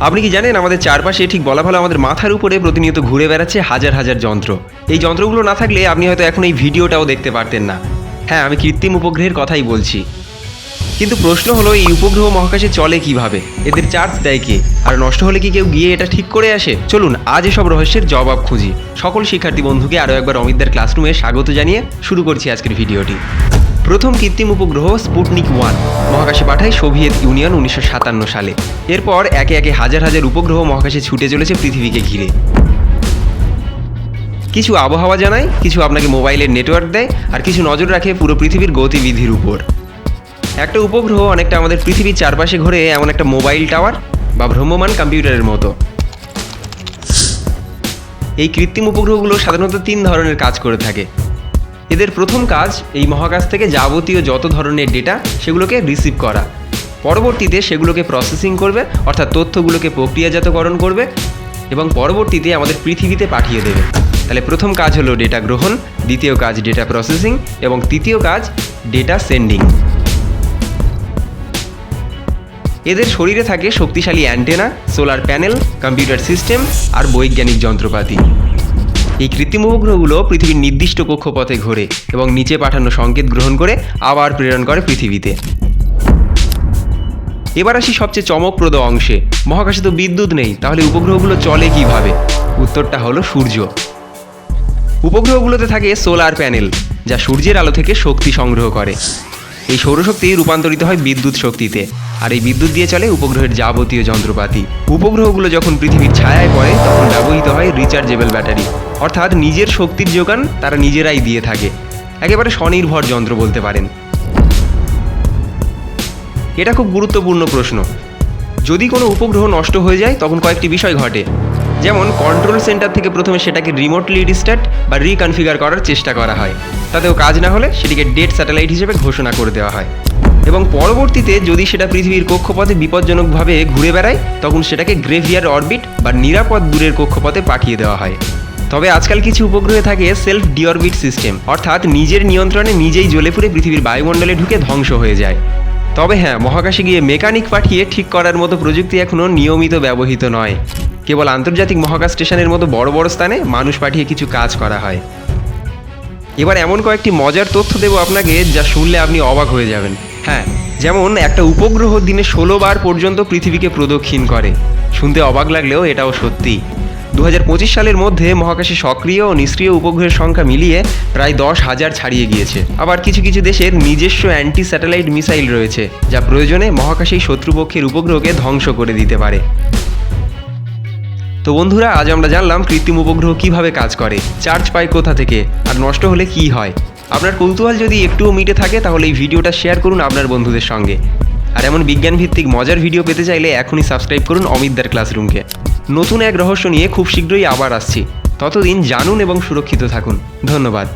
আপনি কি জানেন আমাদের চারপাশে ঠিক বলা ভালো আমাদের মাথার উপরে প্রতিনিয়ত ঘুরে বেড়াচ্ছে হাজার হাজার যন্ত্র? এই যন্ত্রগুলো না থাকলে আপনি হয়তো এখন এই ভিডিওটাও দেখতে পারতেন না। হ্যাঁ আমি কৃত্রিম উপগ্রহের কথাই বলছি। কিন্তু প্রশ্ন হলো, এই উপগ্রহ মহাকাশে চলে কীভাবে? এদের চার্জ দেয় কে? আর নষ্ট হলে কি কেউ গিয়ে এটা ঠিক করে আসে? চলুন, আজ এসব রহস্যের জবাব খুঁজি। সকল শিক্ষার্থী বন্ধুকে আরও একবার অমিতদার ক্লাসরুমে স্বাগত জানিয়ে শুরু করছি আজকের ভিডিওটি। প্রথম কৃত্রিম উপগ্রহ স্পুটনিক ওয়ান, মহাকাশে পাঠায় সোভিয়েত ইউনিয়ন উনিশশো সাতান্ন সালে। এরপর একে একে হাজার হাজার উপগ্রহ মহাকাশে ছুটে চলেছে পৃথিবীকে ঘিরে। কিছু আবহাওয়া জানায়, কিছু আপনাকে মোবাইলের নেটওয়ার্ক দেয়, আর কিছু নজর রাখে পুরো পৃথিবীর গতিবিধির উপর। একটা উপগ্রহ অনেকটা আমাদের পৃথিবীর চারপাশে ঘোরে এমন একটা মোবাইল টাওয়ার বা ভ্রম্যমান কম্পিউটারের মতো। এই কৃত্রিম উপগ্রহগুলো সাধারণত তিন ধরনের কাজ করে থাকে। এদের প্রথম কাজ এই মহাকাশ থেকে যাবতীয় যত ধরনের ডেটা সেগুলোকে রিসিভ করা। পরবর্তীতে সেগুলোকে প্রসেসিং করবে, অর্থাৎ তথ্যগুলোকে প্রক্রিয়াজাতকরণ করবে এবং পরবর্তীতে আমাদের পৃথিবীতে পাঠিয়ে দেবে। তাহলে প্রথম কাজ হলো ডেটা গ্রহণ, দ্বিতীয় কাজ ডেটা প্রসেসিং এবং তৃতীয় কাজ ডেটা সেন্ডিং এদের শরীরে থাকে শক্তিশালী antenna solar panel computer system আর বৈজ্ঞানিক যন্ত্রপাতি। এই কৃত্রিম উপগ্রহগুলো পৃথিবীর নির্দিষ্ট কক্ষপথে ঘোরে এবং নিচে পাঠানো সংকেত গ্রহণ করে আবার প্রেরণ করে পৃথিবীতে। এবার আসি সবচেয়ে চমকপ্রদ অংশে। মহাকাশে তো বিদ্যুৎ নেই, তাহলে উপগ্রহগুলো চলে কীভাবে? উত্তরটা হলো সূর্য। উপগ্রহগুলোতে থাকে সোলার প্যানেল, যা সূর্যের আলো থেকে শক্তি সংগ্রহ করে। এই সৌরশক্তি রূপান্তরিত হয় বিদ্যুৎ শক্তিতে, আর এই বিদ্যুৎ দিয়ে চলে উপগ্রহের যাবতীয় যন্ত্রপাতি। উপগ্রহগুলো যখন পৃথিবীর ছায়ায় পড়ে, তখন ব্যবহৃত হয় রিচার্জেবল ব্যাটারি অর্থাৎ নিজের শক্তির যোগান তারা নিজেরাই দিয়ে থাকে। একেবারে স্বনির্ভর যন্ত্র বলতে পারেন। এটা খুব গুরুত্বপূর্ণ প্রশ্ন। যদি কোনো উপগ্রহ নষ্ট হয়ে যায়, তখন কয়েকটি বিষয় ঘটে। যেমন কন্ট্রোল সেন্টার থেকে প্রথমে সেটাকে রিমোটলি রিস্টার্ট বা রিকনফিগার করার চেষ্টা করা হয়। তাতেও কাজ না হলে সেটিকে ডেড স্যাটেলাইট হিসেবে ঘোষণা করে দেওয়া হয়। এবং পরবর্তীতে যদি সেটা পৃথিবীর কক্ষপথে বিপজ্জনকভাবে ঘুরে বেড়ায়, তখন সেটাকে গ্রেভিয়ার অরবিট বা নিরাপদ দূরের কক্ষপথে পাঠিয়ে দেওয়া হয়। তবে আজকাল কিছু উপগ্রহে থাকে সেলফ ডিঅরবিট সিস্টেম, অর্থাৎ নিজের নিয়ন্ত্রণে নিজেই জ্বলে পুড়ে পৃথিবীর বায়ুমণ্ডলে ঢুকে ধ্বংস হয়ে যায়। তবে হ্যাঁ মহাকাশে গিয়ে মেকানিক পাঠিয়ে ঠিক করার মতো প্রযুক্তি এখনও নিয়মিত ব্যবহৃত নয়। কেবল আন্তর্জাতিক মহাকাশ স্টেশনের মতো বড় বড় স্থানে মানুষ পাঠিয়ে কিছু কাজ করা হয়। এবার এমন কয়েকটি মজার তথ্য দেবো আপনাকে যা শুনলে আপনি অবাক হয়ে যাবেন। হ্যাঁ যেমন একটা উপগ্রহ দিনে ষোলো বার পর্যন্ত পৃথিবীকে প্রদক্ষিণ করে। শুনতে অবাক লাগলেও এটাও সত্যি। দু হাজার পঁচিশ সালের মধ্যে মহাকাশে সক্রিয় ও নিষ্ক্রিয় উপগ্রহের সংখ্যা মিলিয়ে প্রায় দশ হাজার ছাড়িয়ে গিয়েছে। আবার কিছু কিছু দেশের নিজস্ব অ্যান্টি স্যাটেলাইট মিসাইল রয়েছে, যা প্রয়োজনে মহাকাশেই শত্রুপক্ষের উপগ্রহকে ধ্বংস করে দিতে পারে। তো বন্ধুরা, আজ আমরা জানলাম কৃত্রিম উপগ্রহ কীভাবে কাজ করে, চার্জ পায় কোথা থেকে, আর নষ্ট হলে কি হয়। আপনার কৌতূহল যদি একটুও মিটে থাকে, তাহলে এই ভিডিওটা শেয়ার করুন আপনার বন্ধুদের সঙ্গে। আর এমন বিজ্ঞানভিত্তিক মজার ভিডিও পেতে চাইলে এখনই সাবস্ক্রাইব করুন অমিতদার ক্লাসরুমকে নতুন এক রহস্য নিয়ে খুব শীঘ্রই আবার আসছি। ততদিন জানুন এবং সুরক্ষিত থাকুন। ধন্যবাদ।